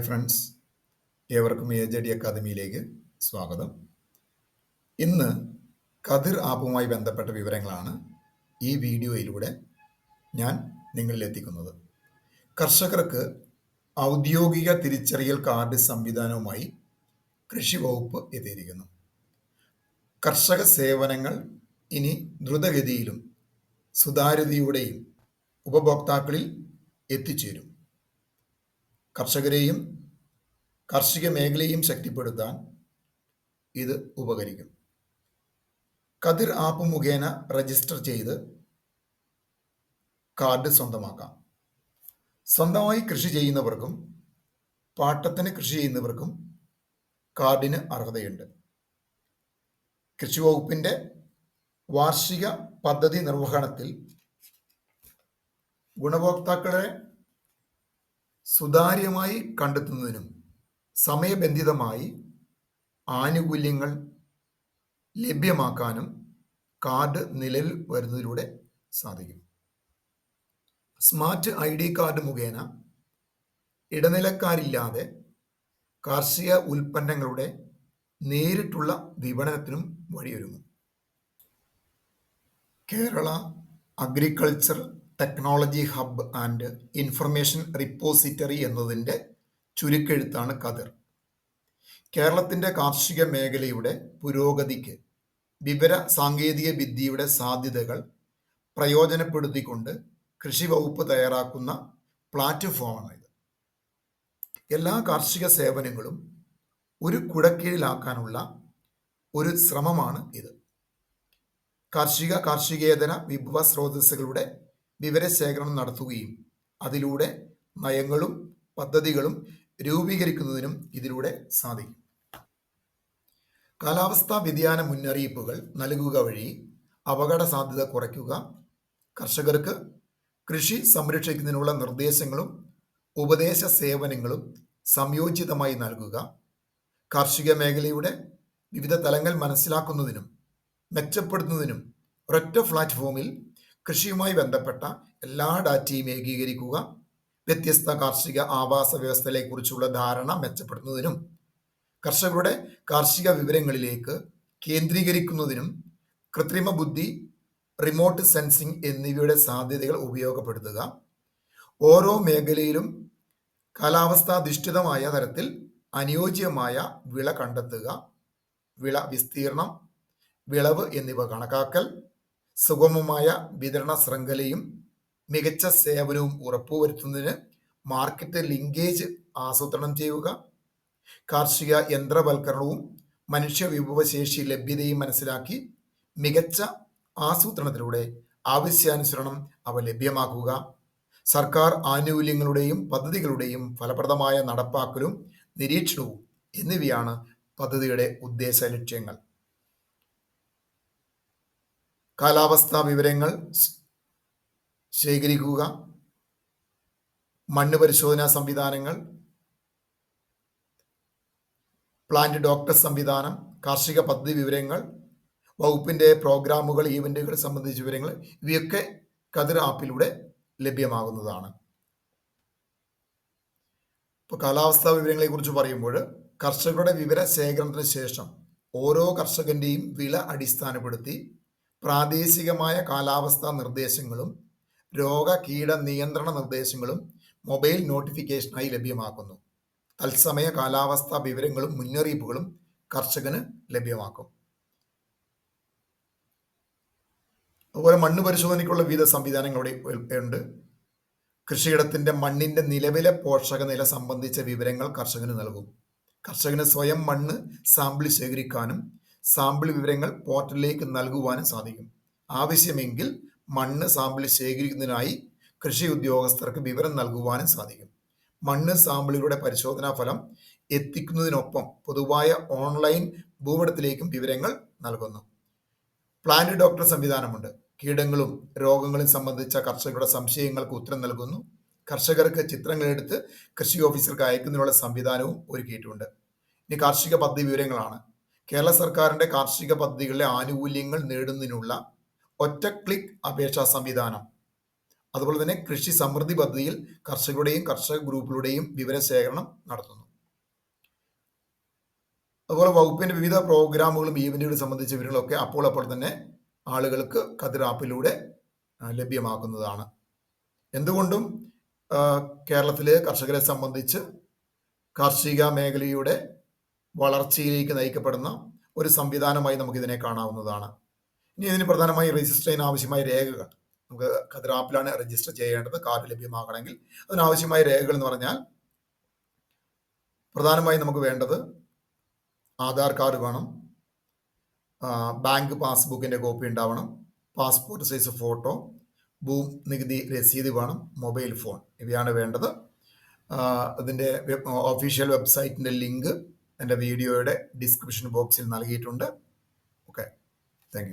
Hi friends. ഏവർക്കും A J D അക്കാദമിയിലേക്ക് സ്വാഗതം. ഇന്ന് കതിർ ആപ്പുമായി ബന്ധപ്പെട്ട വിവരങ്ങളാണ് ഈ വീഡിയോയിലൂടെ ഞാൻ നിങ്ങളിൽ എത്തിക്കുന്നത്. കർഷകർക്ക് ഔദ്യോഗിക തിരിച്ചറിയൽ കാർഡ് സംവിധാനവുമായി കൃഷി വകുപ്പ് എത്തിയിരിക്കുന്നു. കർഷക സേവനങ്ങൾ ഇനി ദ്രുതഗതിയിലും സുതാര്യതയോടെയും ഉപഭോക്താക്കളിൽ എത്തിച്ചേരും. കർഷകരെയും കാർഷിക മേഖലയെയും ശക്തിപ്പെടുത്താൻ ഇത് ഉപകരിക്കും. കതിർ ആപ്പ് മുഖേന രജിസ്റ്റർ ചെയ്ത് കാർഡ് സ്വന്തമാക്കാം. സ്വന്തമായി കൃഷി ചെയ്യുന്നവർക്കും പാട്ടത്തിന് കൃഷി ചെയ്യുന്നവർക്കും കാർഡിന് അർഹതയുണ്ട്. കൃഷി വകുപ്പിന്റെ വാർഷിക പദ്ധതി നിർവഹണത്തിൽ ഗുണഭോക്താക്കളെ സുതാര്യമായി കണ്ടെത്തുന്നതിനും സമയബന്ധിതമായി ആനുകൂല്യങ്ങൾ ലഭ്യമാക്കാനും കാർഡ് നിലവിൽ വരുന്നതിലൂടെ സാധിക്കും. സ്മാർട്ട് ഐ ഡി കാർഡ് മുഖേന ഇടനിലക്കാരില്ലാതെ കാർഷിക ഉൽപ്പന്നങ്ങളുടെ നേരിട്ടുള്ള വിപണനത്തിനും വഴിയൊരുങ്ങും. Kerala agriculture technology hub and information repository എന്നതിന്റെ ചുരുക്കെഴുത്താണ് കതിർ കേരളത്തിന്റെ കാർഷിക മേഖലയുടെ പുരോഗതിക്ക് വിവര സാങ്കേതിക വിദ്യയുടെ സാധ്യതകൾ പ്രയോജനപ്പെടുത്തിക്കൊണ്ട് കൃഷി വകുപ്പ് തയ്യാറാക്കുന്ന പ്ലാറ്റ്ഫോമാണ് ഇത്. എല്ലാ കാർഷിക സേവനങ്ങളും ഒരു കുടക്കീഴിലാക്കാനുള്ള ഒരു ശ്രമമാണ് ഇത്. കാർഷിക കാർഷികേതര വിഭവ സ്രോതസ്സുകളുടെ വിവരശേഖരണം നടത്തുകയും അതിലൂടെ നയങ്ങളും പദ്ധതികളും രൂപീകരിക്കുന്നതിനും ഇതിലൂടെ സാധിക്കും. കാലാവസ്ഥാ വ്യതിയാന മുന്നറിയിപ്പുകൾ നൽകുക വഴി അപകട സാധ്യത കുറയ്ക്കുക കർഷകർക്ക് കൃഷി സംരക്ഷിക്കുന്നതിനുള്ള നിർദ്ദേശങ്ങളും ഉപദേശ സേവനങ്ങളും സംയോജിതമായി നൽകുക കാർഷിക മേഖലയുടെ വിവിധ തലങ്ങൾ മനസ്സിലാക്കുന്നതിനും മെച്ചപ്പെടുത്തുന്നതിനും ഒരൊറ്റ പ്ലാറ്റ്ഫോമിൽ കൃഷിയുമായി ബന്ധപ്പെട്ട എല്ലാ ഡാറ്റയും ഏകീകരിക്കുക. വ്യത്യസ്ത കാർഷിക ആവാസ വ്യവസ്ഥകളെക്കുറിച്ചുള്ള ധാരണ മെച്ചപ്പെടുത്തുന്നതിനും കർഷകരുടെ കാർഷിക വിവരങ്ങളിലേക്ക് കേന്ദ്രീകരിക്കുന്നതിനും കൃത്രിമ ബുദ്ധി റിമോട്ട് സെൻസിംഗ് എന്നിവയുടെ സാധ്യതകൾ ഉപയോഗപ്പെടുത്തുക. ഓരോ മേഖലയിലും കാലാവസ്ഥാധിഷ്ഠിതമായ തരത്തിൽ അനുയോജ്യമായ വിള കണ്ടെത്തുക. വിള വിസ്തീർണം വിളവ് എന്നിവ കണക്കാക്കൽ സുഗമമായ വിതരണ ശൃംഖലയും മികച്ച സേവനവും ഉറപ്പുവരുത്തുന്നതിന് മാർക്കറ്റ് ലിങ്കേജ് ആസൂത്രണം ചെയ്യുക കാർഷിക യന്ത്രവൽക്കരണവും മനുഷ്യ വിഭവശേഷി ലഭ്യതയും മനസ്സിലാക്കി മികച്ച ആസൂത്രണത്തിലൂടെ ആവശ്യാനുസരണം അവ ലഭ്യമാക്കുക. സർക്കാർ ആനുകൂല്യങ്ങളുടെയും പദ്ധതികളുടെയും ഫലപ്രദമായ നടപ്പാക്കലും നിരീക്ഷണവും എന്നിവയാണ് പദ്ധതിയുടെ ഉദ്ദേശ ലക്ഷ്യങ്ങൾ. കാലാവസ്ഥാ വിവരങ്ങൾ ശേഖരിക്കുക മണ്ണ് പരിശോധനാ സംവിധാനങ്ങൾ പ്ലാന്റ് ഡോക്ടർ സംവിധാനം കാർഷിക പദ്ധതി വിവരങ്ങൾ വകുപ്പിന്റെ പ്രോഗ്രാമുകൾ ഈവന്റുകൾ സംബന്ധിച്ച വിവരങ്ങൾ ഇവയൊക്കെ കതിർ ആപ്പിലൂടെ ലഭ്യമാകുന്നതാണ്. ഇപ്പോൾ കാലാവസ്ഥാ വിവരങ്ങളെക്കുറിച്ച് പറയുമ്പോൾ കർഷകരുടെ വിവര ശേഖരണത്തിന് ശേഷം ഓരോ കർഷകന്റെയും വില അടിസ്ഥാനപ്പെടുത്തി പ്രാദേശികമായ കാലാവസ്ഥാ നിർദ്ദേശങ്ങളും രോഗ കീട നിയന്ത്രണ നിർദ്ദേശങ്ങളും മൊബൈൽ നോട്ടിഫിക്കേഷനായി ലഭ്യമാക്കുന്നു. തത്സമയ കാലാവസ്ഥാ വിവരങ്ങളും മുന്നറിയിപ്പുകളും കർഷകന് ലഭ്യമാക്കും. അതുപോലെ മണ്ണ് പരിശോധനയ്ക്കുള്ള വിവിധ സംവിധാനങ്ങൾ ഉണ്ട്. കൃഷിയിടത്തിന്റെ മണ്ണിന്റെ നിലവിലെ പോഷക നില സംബന്ധിച്ച വിവരങ്ങൾ കർഷകന് നൽകും. കർഷകന് സ്വയം മണ്ണ് സാമ്പിൾ ശേഖരിക്കാനും സാമ്പിൾ വിവരങ്ങൾ പോർട്ടലിലേക്ക് നൽകുവാനും സാധിക്കും. ആവശ്യമെങ്കിൽ മണ്ണ് സാമ്പിൾ ശേഖരിക്കുന്നതിനായി കൃഷി ഉദ്യോഗസ്ഥർക്ക് വിവരം നൽകുവാനും സാധിക്കും. മണ്ണ് സാമ്പിളുകളുടെ പരിശോധനാ ഫലം എത്തിക്കുന്നതിനൊപ്പം പൊതുവായ ഓൺലൈൻ ഭൂപടത്തിലേക്കും വിവരങ്ങൾ നൽകുന്നു. പ്ലാന്റ് ഡോക്ടർ സംവിധാനമുണ്ട്. കീടങ്ങളും രോഗങ്ങളും സംബന്ധിച്ച കർഷകരുടെ സംശയങ്ങൾക്ക് ഉത്തരം നൽകുന്നു. കർഷകർക്ക് ചിത്രങ്ങൾ എടുത്ത് കൃഷി ഓഫീസർക്ക് അയക്കുന്നതിനുള്ള സംവിധാനവും ഒരുക്കിയിട്ടുണ്ട്. ഇനി കാർഷിക പദ്ധതി വിവരങ്ങളാണ്. കേരള സർക്കാരിന്റെ കാർഷിക പദ്ധതികളിലെ ആനുകൂല്യങ്ങൾ നേടുന്നതിനുള്ള ഒറ്റ ക്ലിക്ക് അപേക്ഷാ സംവിധാനം. അതുപോലെ തന്നെ കൃഷി സമൃദ്ധി പദ്ധതിയിൽ കർഷകരുടെയും കർഷക ഗ്രൂപ്പുകളുടെയും വിവരശേഖരണം നടത്തുന്നു. അതുപോലെ വകുപ്പിന്റെ വിവിധ പ്രോഗ്രാമുകളും ഈവന്റുകളും സംബന്ധിച്ച വിവരങ്ങളൊക്കെ അപ്പോൾ അപ്പോൾ തന്നെ ആളുകൾക്ക് കതിർ ആപ്പിലൂടെ ലഭ്യമാക്കുന്നതാണ്. എന്തുകൊണ്ടും കേരളത്തിലെ കർഷകരെ സംബന്ധിച്ച് കാർഷിക മേഖലയുടെ വളർച്ചയിലേക്ക് നയിക്കപ്പെടുന്ന ഒരു സംവിധാനമായി നമുക്ക് ഇതിനെ കാണാവുന്നതാണ്. ഇനി ഇതിന് പ്രധാനമായി രജിസ്റ്റർ ചെയ്യാൻ ആവശ്യമായ രേഖകൾ. നമുക്ക് കതിർ ആപ്പിലാണ് രജിസ്റ്റർ ചെയ്യേണ്ടത്. കാർഡ് ലഭ്യമാകണമെങ്കിൽ അതിനാവശ്യമായ രേഖകൾ എന്ന് പറഞ്ഞാൽ പ്രധാനമായി നമുക്ക് വേണ്ടത് ആധാർ കാർഡ് വേണം ബാങ്ക് പാസ്ബുക്കിന്റെ കോപ്പി ഉണ്ടാവണം പാസ്പോർട്ട് സൈസ് ഫോട്ടോ ഭൂം നികുതി രസീത് വേണം മൊബൈൽ ഫോൺ. ഇവയാണ് വേണ്ടത്. അതിന്റെ ഓഫീഷ്യൽ വെബ്സൈറ്റിന്റെ ലിങ്ക് എന്റെ വീഡിയോയുടെ ഡിസ്ക്രിപ്ഷൻ ബോക്സിൽ നൽകിയിട്ടുണ്ട്. Okay thank